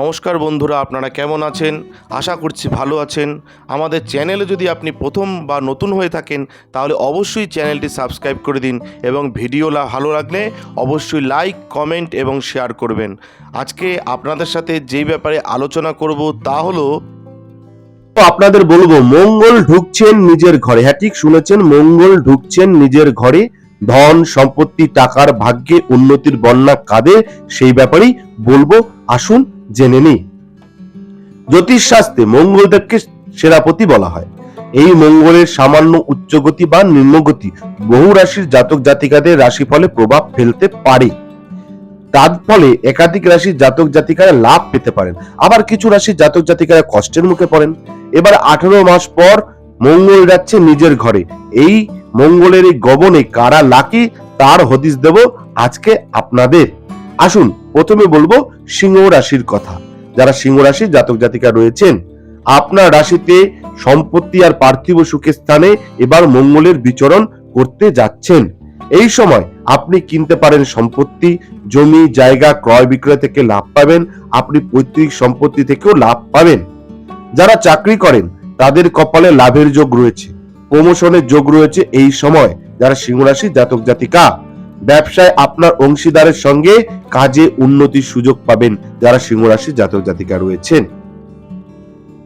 নমস্কার বন্ধুরা, আপনারা কেমন আছেন? আশা করছি ভালো আছেন। আমাদের চ্যানেলে যদি আপনি প্রথম বা নতুন হয়ে থাকেন, তাহলে অবশ্যই চ্যানেলটি সাবস্ক্রাইব করে দিন এবং ভিডিও ভালো লাগলে অবশ্যই লাইক, কমেন্ট এবং শেয়ার করবেন। আজকে আপনাদের সাথে যেই ব্যাপারে আলোচনা করব তা হলো আপনাদের বলব, মঙ্গল ঢুকছেন নিজের ঘরে। হ্যাঁ ঠিক শুনেছেন, মঙ্গল ঢুকছেন নিজের ঘরে। ধন, সম্পত্তি, টাকার ভাগ্যে উন্নতির বন্যা কাঁদে, সেই ব্যাপারেই বলব, আসুন জেনে নিই। জ্যোতিষ শাস্ত্রে মঙ্গলদেবকে সেনাপতি বলা হয়। এই মঙ্গলের সামান্য উচ্চগতি বা নিম্নগতি বহু রাশির জাতক জাতিকাদের রাশিফলে প্রভাব ফেলতে পারে। তার ফলে একাধিক রাশির জাতক জাতিকারা লাভ পেতে পারেন। আবার কিছু রাশির জাতক জাতিকারা কষ্টের মুখে পড়েন। এবার আঠারো মাস পর মঙ্গল যাচ্ছে নিজের ঘরে। এই মঙ্গলের এই গবনে কারা লাকি, তার হদিস দেব আজকে আপনাদের। আসুন, প্রথমে বলব সিংহ রাশির কথা। যারা সিংহ রাশির জাতক জাতিকা রয়েছেন, আপনার রাশিতে সম্পত্তি আর পার্থিব সুখের স্থানে এবার মঙ্গলের বিচরণ করতে যাচ্ছেন। এই সময় আপনি কিনতে পারেন সম্পত্তি, জমি, জায়গা, ক্রয় বিক্রয় থেকে লাভ পাবেন, আপনি পৈতৃক সম্পত্তি থেকেও লাভ পাবেন। যারা চাকরি করেন, তাদের কপালে লাভের যোগ রয়েছে। প্রমোশনের যোগ রয়েছে এই সময় যারা সিংহরাশি জাতক জাতিকা। ব্যবসায় আপনার অংশীদারের সঙ্গে কাজে উন্নতির সুযোগ পাবেন যারা সিংহরাশি জাতক জাতিকা রয়েছেন।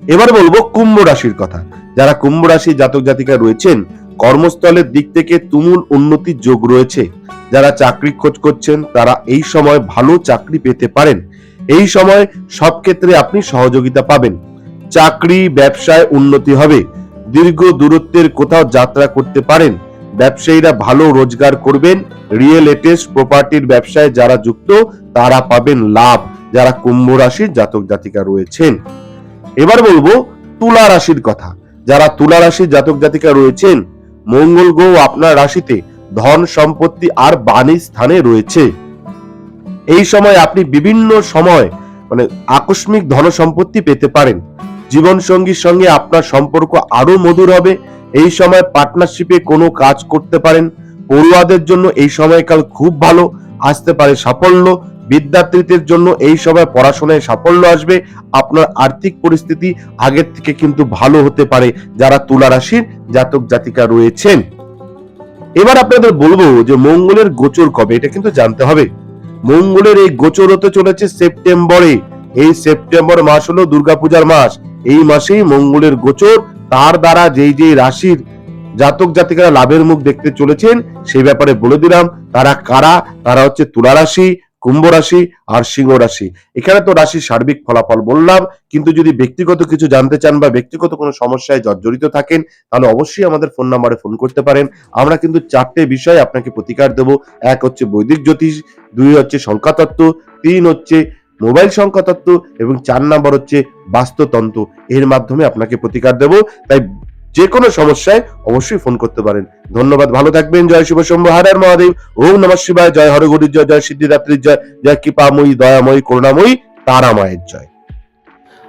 এবার বলব কুম্ভ রাশির কথা। যারা কুম্ভ রাশি জাতক জাতিকা রয়েছেন, কর্মস্থলের দিক থেকে তুমুল উন্নতির যোগ রয়েছে। যারা চাকরি খোঁজ করছেন, তারা এই সময় ভালো চাকরি পেতে পারেন। এই সময় সব ক্ষেত্রে আপনি সহযোগিতা পাবেন। চাকরি, ব্যবসায় উন্নতি হবে। দীর্ঘ দূরত্বের কোথাও যাত্রা করতে পারেন। ব্যবসায়ীরা ভালো রোজগার করবেন। রিয়েল এস্টেট প্রপার্টির ব্যবসায় যারা যুক্ত, তারা পাবেন লাভ। যারা কুম্ভ রাশির জাতক জাতিকা রয়েছেন। এবার বলব তুলা রাশির কথা। যারা তুলা রাশির জাতক জাতিকা রয়েছেন, মঙ্গল গ্রহ আপনার রাশিতে ধন সম্পত্তি আর বাণী স্থানে রয়েছে। এই সময় আপনি বিভিন্ন সময় মানে আকস্মিক ধন সম্পত্তি পেতে পারেন। জীবন সঙ্গীর সঙ্গে আপনার সম্পর্ক আরও মধুর হবে। এই সময় পার্টনারশিপে কোনো কাজ করতে পারেন। পড়ুয়াদের জন্য এই সময়কাল খুব ভালো। আসতে পারে সাফল্য। বিদ্যার্থীদের জন্য এই সময় পড়াশোনায় সাফল্য আসবে। আপনার আর্থিক পরিস্থিতি আগের থেকে কিন্তু ভালো হতে পারে। যারা তুলা রাশির জাতক জাতিকা রয়েছেন। এবার আপনাদের বলব যে মঙ্গলের গোচর কবে? এটা কিন্তু জানতে হবে। মঙ্গলের এই গোচর হতে চলেছে সেপ্টেম্বরে। এই সেপ্টেম্বর মাস হলো দুর্গাপূজার মাস। এই মাসেই মঙ্গলের গোচর, তার দ্বারা যেই যেই রাশির জাতক জাতিকারা লাভের মুখ দেখতে চলেছেন, সেই ব্যাপারে বলে দিলাম, তারা কারা? তারা হচ্ছে তুলা রাশি, কুম্ভ রাশি আর সিংহ রাশি। এখানে তো রাশির সার্বিক ফলাফল বললাম, কিন্তু যদি ব্যক্তিগত কিছু জানতে চান বা ব্যক্তিগত কোনো সমস্যায় জর্জরিত থাকেন, তাহলে অবশ্যই আমাদের ফোন নাম্বারে ফোন করতে পারেন। আমরা কিন্তু চারটে বিষয় আপনাকে প্রতিকার দেব। এক হচ্ছে বৈদিক জ্যোতিষ, দুই হচ্ছে সংখ্যাতত্ত্ব তিন হচ্ছে মোবাইল সংখ্যা তত্ত্ব এবং চার নাম্বার হচ্ছে বাস্তুতন্ত্র। এর মাধ্যমে আপনাকে প্রতিকার দেব। তাই যে কোনো সমস্যায় অবশ্যই ফোন করতে পারেন। ধন্যবাদ, ভালো থাকবেন, জয় শিব শম্ভু হারার মহাদেব। ওম নম শিবায়। জয় হরগরির জয় জয় সিদ্ধিদাত্রীর জয়। জয় কৃপাময়ী, দয়াময়ী, করুণাময়ী তারা মায়ের জয়।